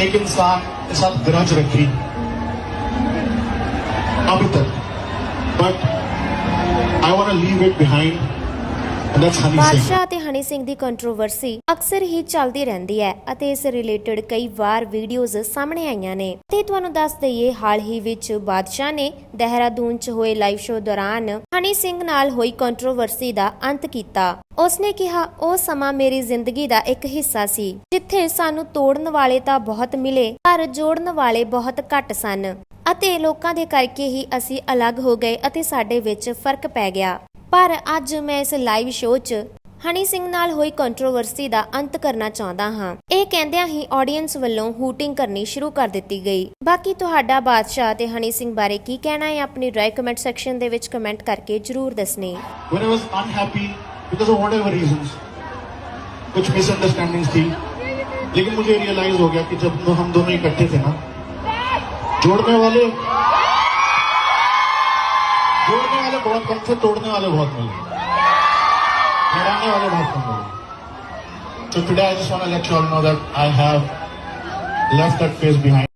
एक इंसान के साथ ग्रज रखी अभी तक but I want leave it behind Badshah ਅਤੇ ਹਨੀ ਸਿੰਘ ਦੀ ਕੰਟਰੋਵਰਸੀ ਅਕਸਰ ਹੀ ਚੱਲਦੀ ਰਹਿੰਦੀ ਹੈ ਅਤੇ ਇਸ ਰਿਲੇਟਡ ਕਈ ਵਾਰ ਵੀਡੀਓਜ਼ ਸਾਹਮਣੇ ਆਈਆਂ ਨੇ। ਤੇ ਤੁਹਾਨੂੰ ਦੱਸ ਦਈਏ, ਹਾਲ ਹੀ ਵਿੱਚ ਬਾਦਸ਼ਾਹ ਨੇ ਦੇਹਰਾਦੂਨ 'ਚ ਹੋਏ ਲਾਈਵ ਸ਼ੋਅ ਦੌਰਾਨ ਹਨੀ ਸਿੰਘ ਨਾਲ ਹੋਈ ਕੰਟਰੋਵਰਸੀ ਦਾ ਅੰਤ ਕੀਤਾ। ਉਸਨੇ ਕਿਹਾ, ਉਹ ਸਮਾਂ ਮੇਰੀ ਜ਼ਿੰਦਗੀ ਦਾ ਇੱਕ ਹਿੱਸਾ ਸੀ, ਜਿੱਥੇ ਸਾਨੂੰ ਤੋੜਨ ਵਾਲੇ ਤਾਂ ਬਹੁਤ ਮਿਲੇ, ਪਰ ਜੋੜਨ ਵਾਲੇ ਬਹੁਤ ਘੱਟ ਸਨ। ਅਤੇ ਲੋਕਾਂ ਦੇ ਕਰਕੇ ਹੀ ਅਸੀਂ ਅਲੱਗ ਹੋ ਗਏ ਅਤੇ ਸਾਡੇ ਵਿੱਚ ਫ਼ਰਕ ਪੈ ਗਿਆ। ਪਰ ਅੱਜ ਮੈਂ ਇਸ ਲਾਈਵ ਸ਼ੋਅ 'ਚ ਹਨੀ ਸਿੰਘ ਨਾਲ ਹੋਈ ਕੰਟਰੋਵਰਸੀ ਦਾ ਅੰਤ ਕਰਨਾ ਚਾਹੁੰਦਾ ਹਾਂ। ਇਹ ਕਹਿੰਦਿਆਂ ਹੀ ਆਡੀਅנס ਵੱਲੋਂ ਹੂਟਿੰਗ ਕਰਨੀ ਸ਼ੁਰੂ ਕਰ ਦਿੱਤੀ ਗਈ। ਬਾਕੀ ਤੁਹਾਡਾ ਬਾਦਸ਼ਾਹ ਤੇ ਹਨੀ ਸਿੰਘ ਬਾਰੇ ਕੀ ਕਹਿਣਾ ਹੈ, ਆਪਣੀ ਰਾਏ ਕਮੈਂਟ ਸੈਕਸ਼ਨ ਦੇ ਵਿੱਚ ਕਮੈਂਟ ਕਰਕੇ ਜਰੂਰ ਦੱਸਣੀ। When i was unhappy because of whatever reasons कुछ मिसअंडरस्टैंडिंग्स थी लेकिन मुझे रियलाइज हो गया कि जब तो हम दोनों इकट्ठे थे ना जोड़ने वाले जोड़ने बहुत कम थे तोड़ने वाले बहुत मिले लड़ाने वाले बहुत कम मिले So today I just want to let you all know that I have left that phase behind.